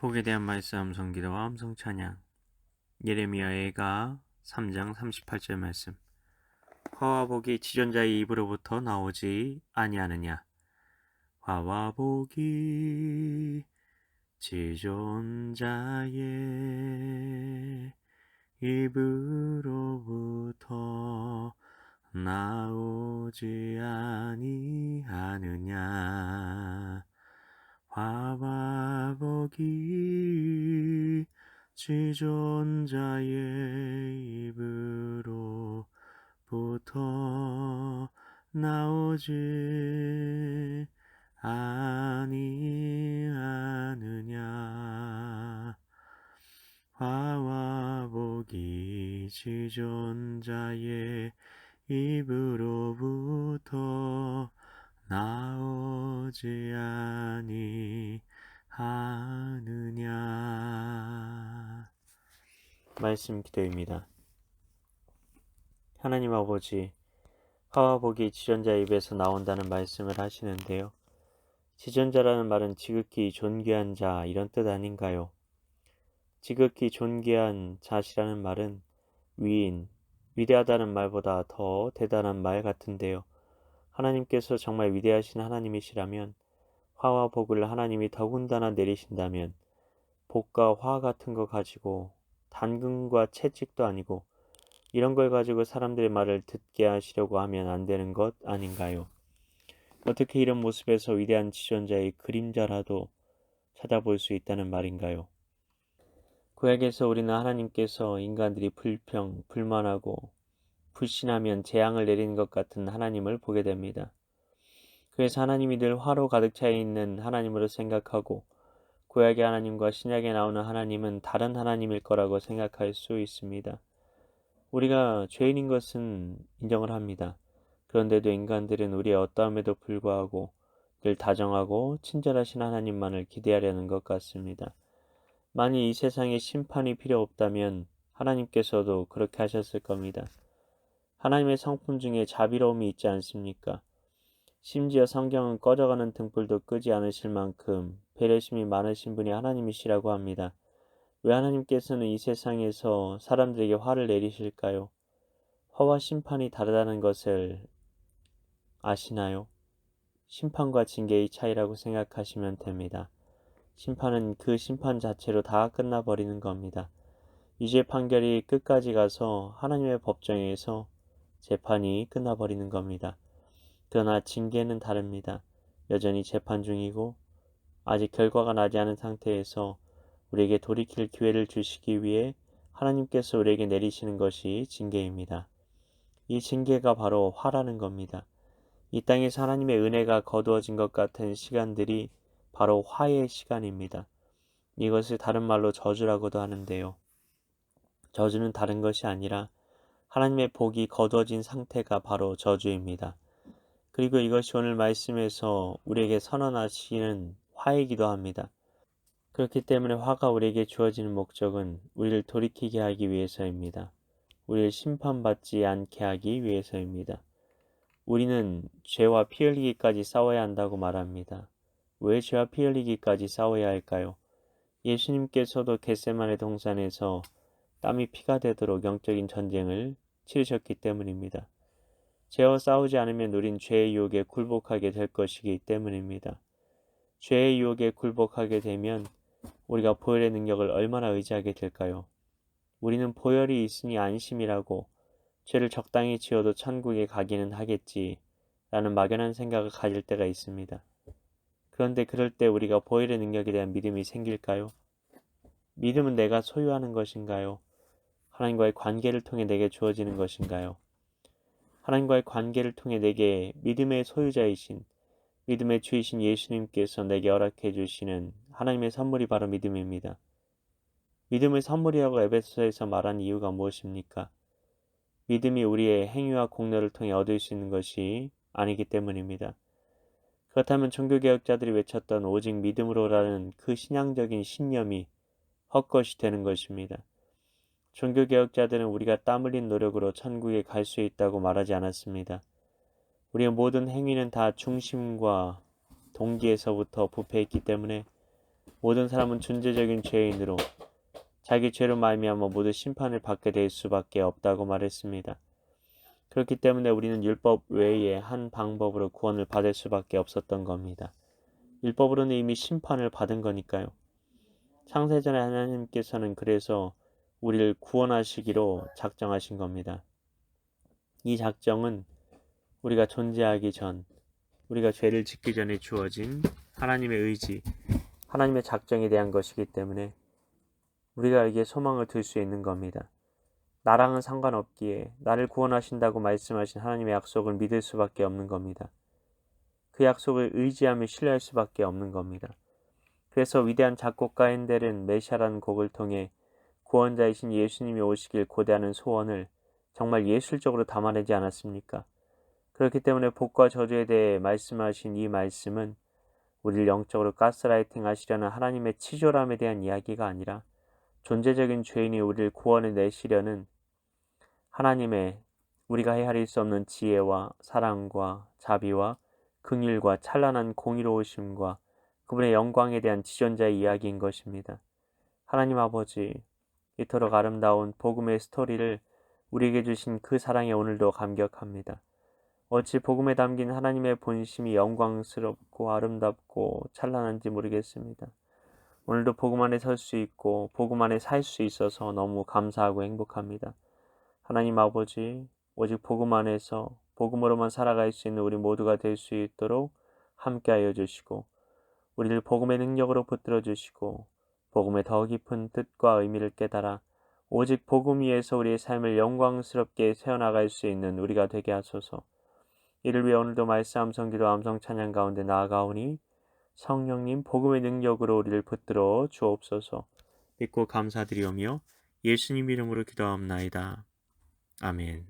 복에 대한 말씀 함성 기도와 함성 찬양. 예레미야의가 3장 38절 말씀. 화와 복이 지존자의 입으로부터 나오지 아니하느냐? 화와 복이 지존자의 입으로부터 나오지 아니하느냐 화와 복이 지존자의 입으로부터 나오지 아니하느냐. 화와 복이 지존자의 입으로부터 나오지 아 말씀 기도입니다. 하나님 아버지 화와 복이 지존자 입에서 나온다는 말씀을 하시는데요. 지존자라는 말은 지극히 존귀한 자 이런 뜻 아닌가요? 지극히 존귀한 자시라는 말은 위인, 위대하다는 말보다 더 대단한 말 같은데요. 하나님께서 정말 위대하신 하나님이시라면 화와 복을 하나님이 더군다나 내리신다면 복과 화 같은 거 가지고 단금과 채찍도 아니고 이런 걸 가지고 사람들의 말을 듣게 하시려고 하면 안 되는 것 아닌가요? 어떻게 이런 모습에서 위대한 지존자의 그림자라도 찾아볼 수 있다는 말인가요? 구약에서 우리는 하나님께서 인간들이 불평, 불만하고 불신하면 재앙을 내리는 것 같은 하나님을 보게 됩니다. 그래서 하나님이 늘 화로 가득 차 있는 하나님으로 생각하고 구약의 하나님과 신약에 나오는 하나님은 다른 하나님일 거라고 생각할 수 있습니다. 우리가 죄인인 것은 인정을 합니다. 그런데도 인간들은 우리의 어떠함에도 불구하고 늘 다정하고 친절하신 하나님만을 기대하려는 것 같습니다. 만일 이 세상에 심판이 필요 없다면 하나님께서도 그렇게 하셨을 겁니다. 하나님의 성품 중에 자비로움이 있지 않습니까? 심지어 성경은 꺼져가는 등불도 끄지 않으실 만큼 배려심이 많으신 분이 하나님이시라고 합니다. 왜 하나님께서는 이 세상에서 사람들에게 화를 내리실까요? 화와 심판이 다르다는 것을 아시나요? 심판과 징계의 차이라고 생각하시면 됩니다. 심판은 그 심판 자체로 다 끝나버리는 겁니다. 유죄 판결이 끝까지 가서 하나님의 법정에서 재판이 끝나버리는 겁니다. 그러나 징계는 다릅니다. 여전히 재판 중이고 아직 결과가 나지 않은 상태에서 우리에게 돌이킬 기회를 주시기 위해 하나님께서 우리에게 내리시는 것이 징계입니다. 이 징계가 바로 화라는 겁니다. 이 땅에서 하나님의 은혜가 거두어진 것 같은 시간들이 바로 화의 시간입니다. 이것을 다른 말로 저주라고도 하는데요. 저주는 다른 것이 아니라 하나님의 복이 거두어진 상태가 바로 저주입니다. 그리고 이것이 오늘 말씀에서 우리에게 선언하시는 화이기도 합니다. 그렇기 때문에 화가 우리에게 주어지는 목적은 우리를 돌이키게 하기 위해서입니다. 우리를 심판받지 않게 하기 위해서입니다. 우리는 죄와 피 흘리기까지 싸워야 한다고 말합니다. 왜 죄와 피 흘리기까지 싸워야 할까요? 예수님께서도 겟세만의 동산에서 땀이 피가 되도록 영적인 전쟁을 치르셨기 때문입니다. 죄와 싸우지 않으면 우린 죄의 유혹에 굴복하게 될 것이기 때문입니다. 죄의 유혹에 굴복하게 되면 우리가 보혈의 능력을 얼마나 의지하게 될까요? 우리는 보혈이 있으니 안심이라고 죄를 적당히 지어도 천국에 가기는 하겠지 라는 막연한 생각을 가질 때가 있습니다. 그런데 그럴 때 우리가 보혈의 능력에 대한 믿음이 생길까요? 믿음은 내가 소유하는 것인가요? 하나님과의 관계를 통해 내게 주어지는 것인가요? 하나님과의 관계를 통해 내게 믿음의 소유자이신 믿음의 주이신 예수님께서 내게 허락해 주시는 하나님의 선물이 바로 믿음입니다. 믿음을 선물이라고 에베소에서 말한 이유가 무엇입니까? 믿음이 우리의 행위와 공로를 통해 얻을 수 있는 것이 아니기 때문입니다. 그렇다면 종교개혁자들이 외쳤던 오직 믿음으로라는 그 신앙적인 신념이 헛것이 되는 것입니다. 종교개혁자들은 우리가 땀 흘린 노력으로 천국에 갈 수 있다고 말하지 않았습니다. 우리의 모든 행위는 다 중심과 동기에서부터 부패했기 때문에 모든 사람은 존재적인 죄인으로 자기 죄로 말미암아 모두 심판을 받게 될 수밖에 없다고 말했습니다. 그렇기 때문에 우리는 율법 외에 한 방법으로 구원을 받을 수밖에 없었던 겁니다. 율법으로는 이미 심판을 받은 거니까요. 창세전에 하나님께서는 그래서 우리를 구원하시기로 작정하신 겁니다. 이 작정은 우리가 존재하기 전, 우리가 죄를 짓기 전에 주어진 하나님의 의지, 하나님의 작정에 대한 것이기 때문에 우리가 여기에 소망을 둘 수 있는 겁니다. 나랑은 상관없기에 나를 구원하신다고 말씀하신 하나님의 약속을 믿을 수밖에 없는 겁니다. 그 약속을 의지하며 신뢰할 수밖에 없는 겁니다. 그래서 위대한 작곡가 핸델은 메시아라는 곡을 통해 구원자이신 예수님이 오시길 고대하는 소원을 정말 예술적으로 담아내지 않았습니까? 그렇기 때문에 복과 저주에 대해 말씀하신 이 말씀은 우리를 영적으로 가스라이팅 하시려는 하나님의 치졸함에 대한 이야기가 아니라 존재적인 죄인이 우리를 구원해 내시려는 하나님의 우리가 헤아릴 수 없는 지혜와 사랑과 자비와 긍휼과 찬란한 공의로우심과 그분의 영광에 대한 지존자의 이야기인 것입니다. 하나님 아버지, 이토록 아름다운 복음의 스토리를 우리에게 주신 그 사랑에 오늘도 감격합니다. 어찌 복음에 담긴 하나님의 본심이 영광스럽고 아름답고 찬란한지 모르겠습니다. 오늘도 복음 안에 설 수 있고 복음 안에 살 수 있어서 너무 감사하고 행복합니다. 하나님 아버지, 오직 복음 안에서 복음으로만 살아갈 수 있는 우리 모두가 될 수 있도록 함께하여 주시고 우리를 복음의 능력으로 붙들어 주시고 복음의 더 깊은 뜻과 의미를 깨달아 오직 복음 위에서 우리의 삶을 영광스럽게 세워나갈 수 있는 우리가 되게 하소서. 이를 위해 오늘도 말씀 암송 기도 암송 찬양 가운데 나아가오니 성령님 복음의 능력으로 우리를 붙들어 주옵소서. 믿고 감사드리오며 예수님 이름으로 기도하옵나이다. 아멘.